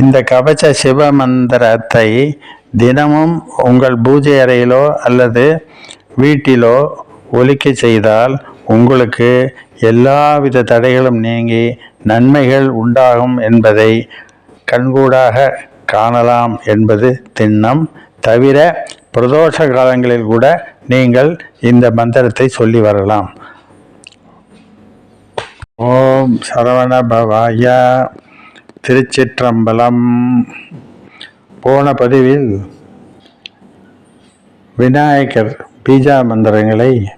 இந்த கவச சிவ மந்திரத்தை தினமும் உங்கள் பூஜை அறையிலோ அல்லது வீட்டிலோ ஒலிக்க செய்தால் உங்களுக்கு எல்லாவித தடைகளும் நீங்கி நன்மைகள் உண்டாகும் என்பதை கண்கூடாக காணலாம் என்பது திண்ணம். தவிர பிரதோஷ காலங்களில் கூட நீங்கள் இந்த மந்திரத்தை சொல்லி வரலாம். ஓம் சரவண பவாயா. திருச்சிற்றம்பலம். போன பதிவில் விநாயகர் பீஜா மந்திரங்களை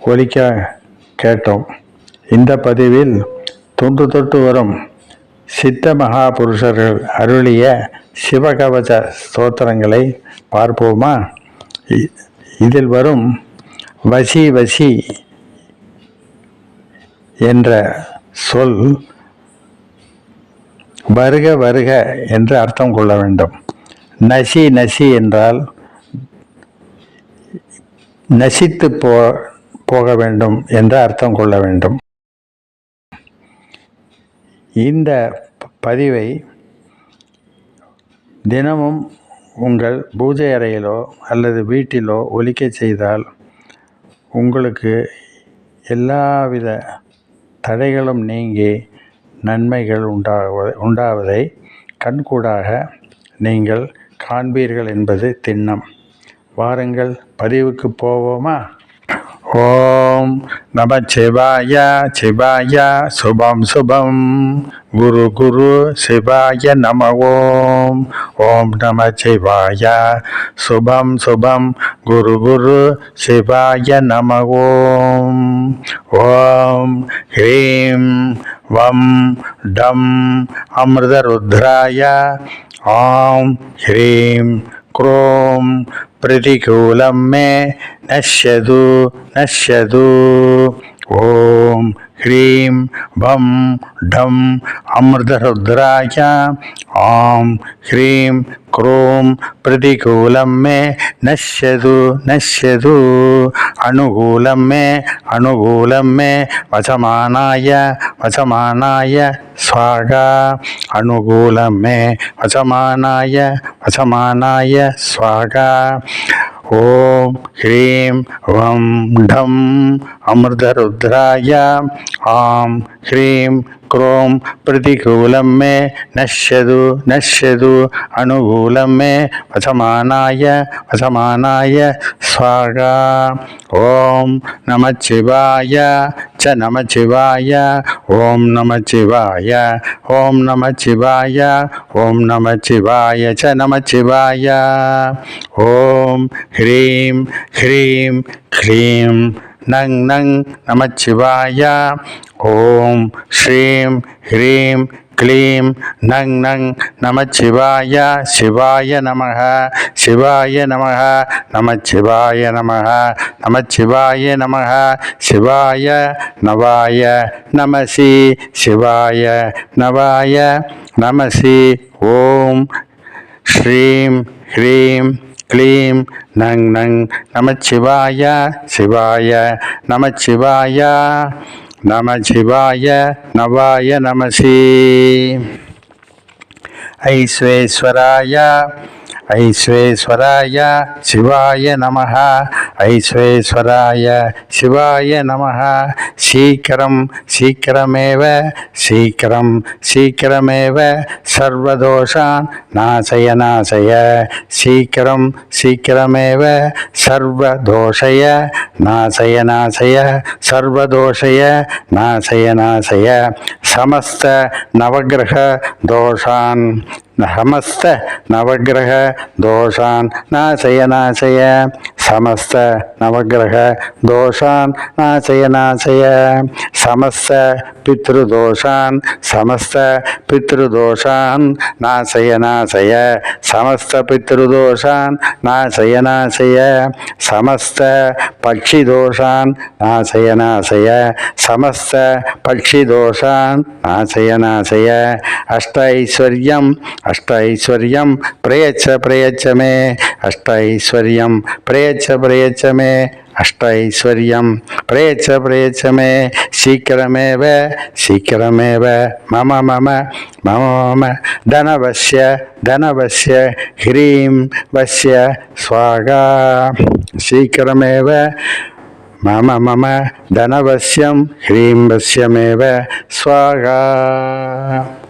ஒலிக்க கேட்டோம். இந்த பதிவில் தொன்று தொட்டு வரும் சித்த மகாபுருஷர்கள் அருளிய சிவகவச ஸ்தோத்திரங்களை பார்ப்போமா? இ- இதில் வரும் வசி வசி என்ற சொல் வருக வருக என்று அர்த்தம் கொள்ள வேண்டும். நசி நசி என்றால் நசித்து போ போக வேண்டும் என்று அர்த்தம் கொள்ள வேண்டும். இந்த ப- பதிவை தினமும் உங்கள் பூஜை அறையிலோ அல்லது வீட்டிலோ ஒலிக்க செய்தால் உங்களுக்கு எல்லாவித தடைகளும் நீங்கி நன்மைகள் உண்டாவ உண்டாவதை கண்கூடாக நீங்கள் காண்பீர்கள் என்பது திண்ணம். வாருங்கள் பதிவுக்கு போவோமா? ஓம் நம சிவாய சிவாய சுபம் சுபம். குரு குரு சிவாய நம ஓம் ஓம் நம சிவாய சுபம் சுபம். குரு குரு சிவாய நம ஓம் ஓம் ஹ்ரீம் வம் டம் அமிர்தருத்ராய. ஆம் ஹ்ரீம் క్రోం ప్రతికూలం మే నశ్యదు నశ్యదు ఓం హ్రీం భం ఢం అమృతరుద్రాయ ఆం హ్రీం క్రోం ప్రతికూలం మే నశ్యదు నశ్యదు. అనుకూలం మే అనుకూలం మే వచమానాయ వచమానాయ. స్వాగ. అనుకూలం మే వచమానాయ వచమానాయ. స్వాగా. ఓం హ్రీం వం ఢం అమృతరుద్రాయ. ఆం హ్రీం క్రోం ప్రతికూలం మే నశ్యదు నశ్యదు అనుకూలం మే వసమానాయ వసమానాయ स्वागा ॐ नमः शिवाय, च नमः शिवाय, ओम नमः शिवाय ॐ नमः शिवाय ॐ नमः शिवाय, च नमः शिवाय ॐ ह्रीं ह्रीं क्लीं नং नং नमः शिवाय ॐ श्रीं ह्रीं க்ளீம் நங் நங் நமச்சிவாய சிவாய நமக சிவாய நமக நமச்சிவாய நமக நமச்சிவாய நமக சிவாய நவாய நமசி சிவாய நவாய நமசி ஓம் ஸ்ரீம் ஹ்ரீம் க்ளீம் நங் நங் நமச்சிவாய சிவாய நமச்சிவாயா நம சிவாய நவாய நமசி. ஐஸ்வேஸ்வராய ஐஸ்வேஸ்வராய சிவாய நமக ஐஸ்வேஸ்வராய சிவாய நமக சீக்கிரம் சீக்கிரமேவ சீக்கிரம் சீக்கிரமேவ சர்வதோஷான் நாசய நாசய சீக்கிரம் சீக்கிரமேவ சர்வதோஷய நாசய நாசய சர்வதோஷய நாசய நாசய சமஸ்த நவகிரக தோஷான் ஹமஸ்த நவகிரக தோஷான் நாசய நாசய சமஸ்த நவகிரக தோஷான் நாசய நாசய சமஸ்த பித்ருதோஷான் சமஸ்த பித்ருதோஷான் நாசய நாசய சமஸ்த பித்ருதோஷான் நாசய நாசய சமஸ்த பட்சிதோஷான் நாசய நாசய சமஸ்த பட்சிதோஷான் நாசய நாசய அஷ்ட ஐஸ்வர்யம் पक्षिदोषान् नाशय नाशय अष्ट ऐश्वर्यम् अष्ट ऐश्वर्यं प्रयच्छ प्रयच्छ मे। अष्ट ऐश्वर्यं प्रयच्छ प्रयच्छ मे। अष्टैश्वर्यं प्रयच्छ प्रयच्छ मे। शीघ्रमेव शीघ्रमेव। मम मम मम मम। धनवस्य धनवस्य, ह्रीं वस्य स्वागा शीघ्रमेव, मम मम। धनवश्यं ह्रीं वश्यमेव स्वाहा।